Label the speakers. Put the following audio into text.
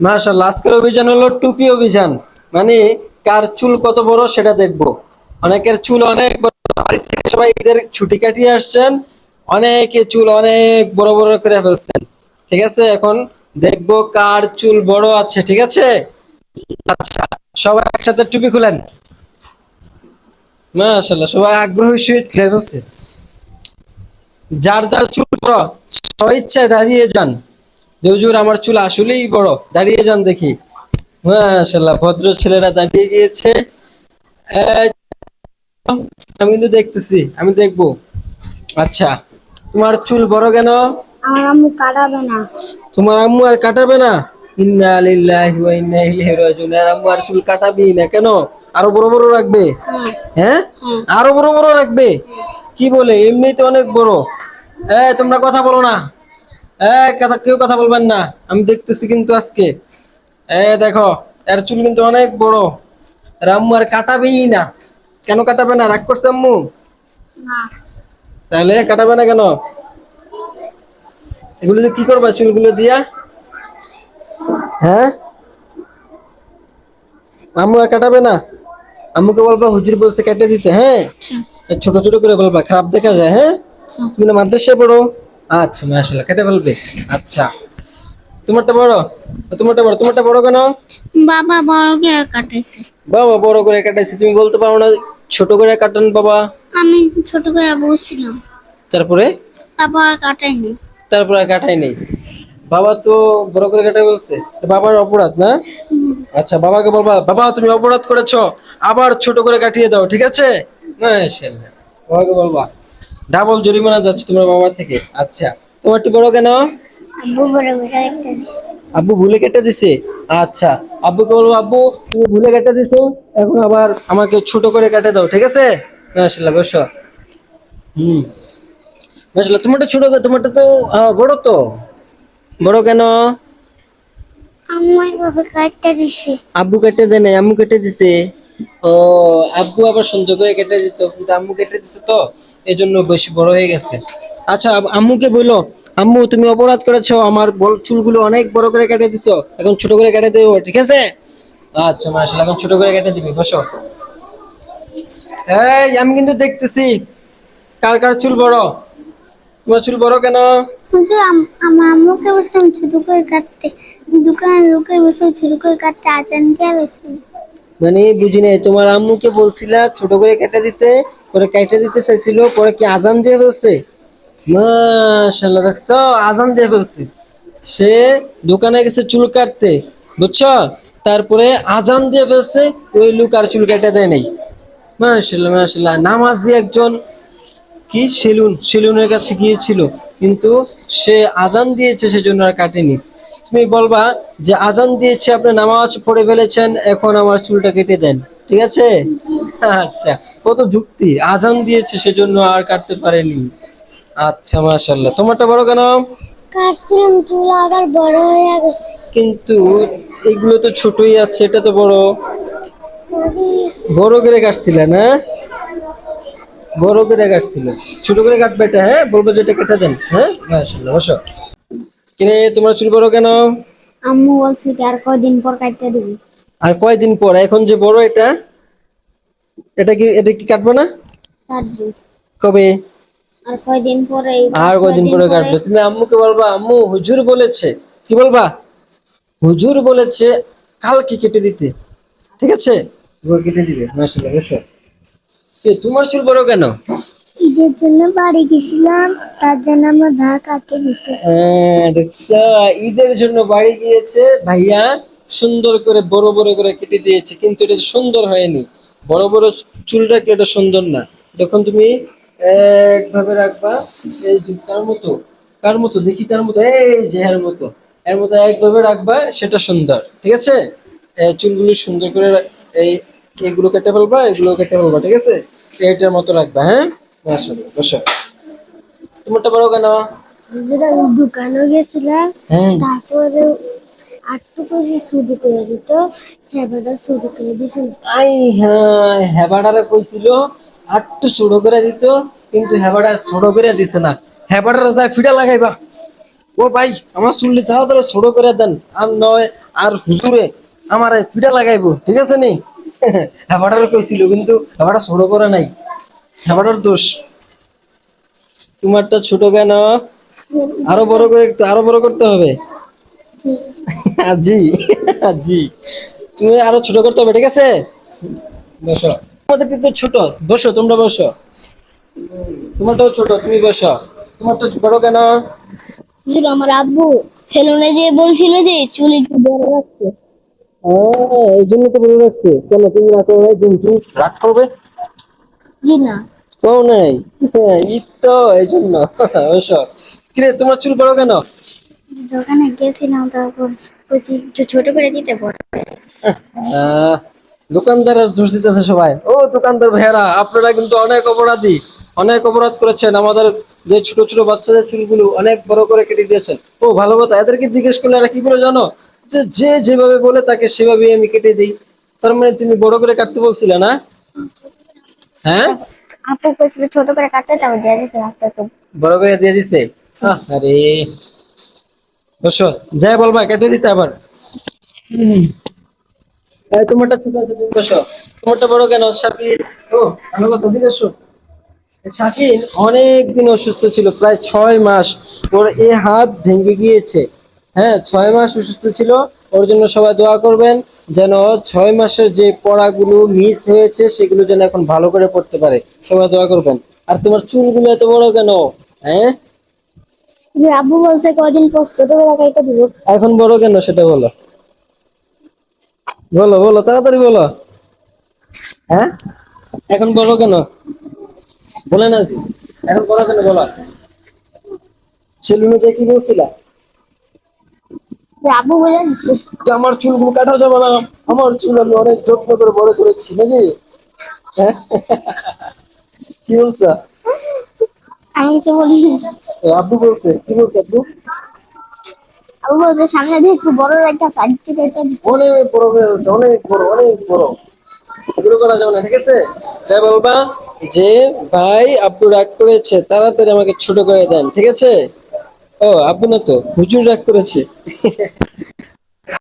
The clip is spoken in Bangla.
Speaker 1: মাশাআল্লাহ, আজকের অভিযান হলো টুপি অভিযান। মানে কার চুল কত বড় সেটা দেখব। অনেকের চুল অনেক বড় সবাই ঈদের ছুটি কাটিয়ে আসছেন, অনেকে চুল অনেক বড় বড় করে ফেলছেন। ঠিক আছে, এখন দেখব কার চুল বড় আছে, ঠিক আছে? আচ্ছা সবাই একসাথে টুপি খুলেন। মাশাআল্লাহ, সবাই আগ্রহের সহিত খুলে ফেলছে। যার যার চুল বড় স্বইচ্ছায় দাঁড়িয়ে যান। যে আমার চুল আসলেই বড়। দাঁড়িয়ে যান দেখি। মাশাল্লাহ ভদ্র ছেলেরা দাঁড়িয়ে গিয়েছে। আমি কিন্তু দেখতেছি আমি দেখব। আচ্ছা তোমার চুল বড় কেন?
Speaker 2: আমার আম্মু কাটাবে না।
Speaker 1: তোমার আম্মু আর কাটাবে না? ইন্না লিল্লাহি ওয়া ইন্না ইলাইহি রাজিউন। আর আম্মু আর চুল কাটাবি না কেন? আরও বড় বড় রাখবে।
Speaker 2: হ্যাঁ।
Speaker 1: হ্যাঁ?
Speaker 2: হ্যাঁ।
Speaker 1: আরও বড় বড় রাখবে। কি বলে? এমনিতে অনেক বড়। এ তোমরা কথা বলো না। কথা কেউ কথা বলবেন না। আমি দেখতেছি কিন্তু আজকে। এ দেখো এর চুল কিন্তু অনেক বড়। আর আম্মু আর কাটাবেই না। কেন কাটাবে না? রাগ করছে আম্মু তাহলে কাটাবে না কেন? এগুলো কি করবা চুলগুলো দিয়া? হ্যাঁ? আম্মু আর কাটাবে না? আম্মুকে বলবা হুজুর বলছে কেটে দিতে হ্যাঁ?
Speaker 2: আচ্ছা।
Speaker 1: ছোট ছোট করে বলবা খারাপ দেখা যায় হ্যাঁ?
Speaker 2: আচ্ছা।
Speaker 1: তুমি না মাদ্রাসায় পড়ো? আচ্ছা মাশাআল্লাহ কেটে ফেলবে। আচ্ছা তোমারটা বড়? তোমারটা বড় তোমারটা বড় কেন?
Speaker 2: বাবা বড়কে কাটাইছে।
Speaker 1: বাবা বড় করে কাটাইছে তুমি বলতে পারো না ছোট করে কাটান বাবা।
Speaker 2: আমি ছোট করে বলছিলাম।
Speaker 1: তারপরে?
Speaker 2: বাবা আর কাটাইনি।
Speaker 1: তারপরে আর কাটাই নেই বাবা তো বড় করে কাটাই বলছে বাবার অপরাধ না? আচ্ছা বাবাকে বলবা বাবা তুমি অপরাধ করেছ আবার ছোট করে কাটিয়ে দাও ঠিক আছে? মাশাআল্লাহ বাবাকে বলবা। ডাবল জরিমানা যাচ্ছে তোমার বাবা থেকে? আচ্ছা তোমারটি বড় কেন?
Speaker 2: আব্বু বড় কাটাইছে
Speaker 1: আব্বু ভুলে কেটে দিছে? আচ্ছা আব্বুকে বলব আব্বু তুমি ভুলে কেটে দিছো এখন আবার আমাকে ছোট করে কেটে দাও ঠিক আছে? মাশাআল্লাহ বসো। হুম। মাশাআল্লাহ তোমারটা ছোট তোমারটা তো বড় তো। বড় কেন?
Speaker 2: আম্মু এভাবে কাটতে দিছে।
Speaker 1: আব্বু কেটে দেয় নাই আম্মু কেটে দিছে। ও, আব্বু আবার সুন্দর করে কেটে দিত, কিন্তু আম্মু কেটে দিছে তো এই জন্য বেশি বড় হয়ে গেছে। আচ্ছা আম্মুকে বলল আম্মু, তুমি অপরাধ করেছ, আমার চুলগুলো অনেক বড় করে কেটে দিছো, এখন ছোট করে কেটে দেবো, ঠিক আছে? আচ্ছা মাশাআল্লাহ, এখন ছোট করে কেটে দিবি, বসো। এই, আমি কিন্তু দেখতেছি, কার কার চুল বড়? তোমার চুল বড় কেন?
Speaker 2: আমার আম্মুকে আমি ছোট করে কাটতে দোকানে লোকে বসে ছোট করে কাটতে আচান দিয়ে বেশি।
Speaker 1: মানে বুঝি নাই, তোমার আম্মুকে বলছিলা ছোট করে কেটে দিতে, পরে কেটে দিতে চাইছিল, পরে কি আজান দিয়ে ফেলছে? মাশাআল্লাহ, দেখছ, আজান দিয়ে ফেলছে। সে দোকানে গেছে চুল কাটতে, বুঝছ? তারপরে আজান দিয়ে ফেলছে, ওই লোক আর চুল কেটে দেয় নাই। মাশাআল্লাহ মাশাআল্লাহ, নামাজি একজন কি সেলুন, সেলুনের কাছে গিয়েছিল, কিন্তু সে আজান দিয়েছে, সেজন্য আর কাটেনি। তুমি বলবা যে আজান দিয়েছে আপনি নামাজ পড়ে ফেলেছেন এখন আমার চুলটা কেটে দেন। ঠিক আছে? আচ্ছা কত যুক্তি। আজান দিয়েছে সেজন্য আর কাটতে পারেনি। আচ্ছা মাশাল্লাহ তোমারটা বড় কেন?
Speaker 2: কাটছিলাম চুল আবার বড় হয়ে গেছে।
Speaker 1: কিন্তু এগুলো তো ছোটই আছে এটা তো বড়। বড় করে কাটছিলে না বড় করে কাটছিল ছোট করে কাটবে এটা হ্যাঁ? বলব যে এটা কেটে দেন হ্যাঁ? মাশাআল্লাহ বসো। কিনে তোমার চুল বড় কেন?
Speaker 2: আম্মু বলছে কি আর কয়দিন পর কাটতে দিবি।
Speaker 1: আর কয়দিন পর? এখন যে বড় এটা এটা কি এটা কি কাটবে না?
Speaker 2: কাটবো।
Speaker 1: কবে?
Speaker 2: আর কয়দিন পরে
Speaker 1: আর কয়দিন পরে কাটবে? তুমি আম্মুকে বলবা আম্মু হুজুর বলেছে। কি বলবা? হুজুর বলেছে কালকে কেটে দিতে। ঠিক আছে? কেটে দিবে মাশাআল্লাহ বসো তোমার চুল বড় কেন?
Speaker 2: ঈদের জন্য বাড়ি গেছিলাম, তার জন্য আমার
Speaker 1: দেখছ, ঈদের জন্য বাড়ি গিয়েছে, ভাইয়া সুন্দর করে, বড় বড় করে কেটে দিয়েছে, কিন্তু এটা সুন্দর হয়নি। বড় বড় চুলটা রাখলে এটা সুন্দর না? যখন তুমি একভাবে রাখবা, এই যে কার মতো কার মতো, দেখি কার মতো, এই যে এর মতো এর মতো একভাবে রাখবা, সেটা সুন্দর, ঠিক আছে? চুলগুলো সুন্দর করে, এই, এগুলো কেটে ফেলবা, এগুলো কেটে ফেলবা, ঠিক আছে? এইটার মতো রাখবা হ্যাঁ? মাশাআল্লাহ বসো তোমারটা বড় কেন?
Speaker 2: আমি দোকানে গেছিলাম
Speaker 1: হ্যাঁ।
Speaker 2: তারপরে আটটু করে করে দিত হেবাটা শুরু করে দিছিল।
Speaker 1: আই হ্যাঁ হেবাডারে কইছিল আটটু ছোট করে দিত কিন্তু হেবাডা ছোট করে দিছে না। যায় ফিডা লাগাইবা। ও ভাই আমার চুল্লি ছোট করে দেন আর নয় আর হুজুরে আমার পিঠা লাগাইবো ঠিক আছে নি? হেবাটার কইছিল কিন্তু হেবাটা ছোট করে নাই। হেবাটার দোষ। তোমারটা ছোট কেন? আরও বড় করে আরও বড় করতে হবে। আর জি জি। তুমি আরও ছোট করতে হবে ঠিক আছে? বসো। আমাদের তো ছোট। বসো তোমরা বসো। তোমারটাও ছোট তুমি বসো। তোমারটা বড় কেন?
Speaker 2: ছিল আমার আব্বু সেলুনে দিয়ে বলছিল যে চুল একটু বড় রাখতে
Speaker 1: ও এই জন্য তো বলে রাখছে কেন তুমি রাখো তুমি তুমি রাগ করবে?
Speaker 2: জি না।
Speaker 1: কেউ নেই। ঈদ তো এই জন্য। অবশ্য। কিরে তোমার চুল বড় কেন?
Speaker 2: দোকানে গেছিলাম বলছি একটু ছোট করে দিতে বড়
Speaker 1: দোকানদারের দোষ দিতেছে সবাই। ও দোকানদার ভাইয়ারা আপনারা কিন্তু অনেক অপরাধী। অনেক অপরাধ করেছেন। আমাদের যে ছোট ছোট বাচ্চাদের চুলগুলো অনেক বড় করে কেটে দিয়েছেন। ও ভালো কথা এদেরকে জিজ্ঞেস করলে এরা কি করে জানো? যে যে যেভাবে বলে তাকে সেভাবেই আমি কেটে দিই। তার মানে তুমি বড় করে কাটতে বলছিলে না? হ্যাঁ?
Speaker 2: আপু কইছিল ছোট করে কাটতে তাও দিয়ে দিছে রাস্তা তো।
Speaker 1: বড় করে দিয়ে দিছে? আরে। বসো যাই বলবা কেটে দিতে আবার। এই, তোমারটা ছোট আছে তুমি বসো। তোমারটা বড় কেন? শাকিল ও ভালো কথা শাকিল অনেক দিন অসুস্থ ছিল প্রায় ছয় মাস। ওর এ হাত ভেঙে গিয়েছে। হ্যাঁ ছয় মাস অসুস্থ ছিল। ওর জন্য সবাই দোয়া করবেন। যেন ছয় মাসের যে পড়াগুলো মিস হয়েছে সেগুলো যেন এখন ভালো করে পড়তে পারে। সবাই দোয়া করবেন। আর তোমার চুলগুলো এত বড় কেন? হ্যাঁ?
Speaker 2: আব্বু বলছে পর দিব।
Speaker 1: এখন বড় কেন সেটা বলো। বলো বলো তাড়াতাড়ি বলো। হ্যাঁ? এখন বড় কেন? বলে না জি। এখন বড় কেন বলো? সেলুনে কি বলছিলা?
Speaker 2: যে আব্বু বলে
Speaker 1: আমার চুলগুলো কাটা যাবে না আমার চুল আমি অনেক যত্ন করে বড় করেছি নাকি? হ্যাঁ? কি বলছো?
Speaker 2: আমি তো বলি
Speaker 1: আব্বু বলছে কি বলছে আব্বু?
Speaker 2: আব্বু বলছে সামনে দিয়ে একটু বড় একটা সাইড থেকে এটা
Speaker 1: অনেক বড় হয়ে গেছে অনেক বড় অনেক বড়। এগুলো করা যাবে না ঠিক আছে? যাই বলবা যে ভাই আব্বু রাগ করেছে তাড়াতাড়ি আমাকে ছোট করে দেন ঠিক আছে? ও আপনি তো হুজুর রাগ করেছে।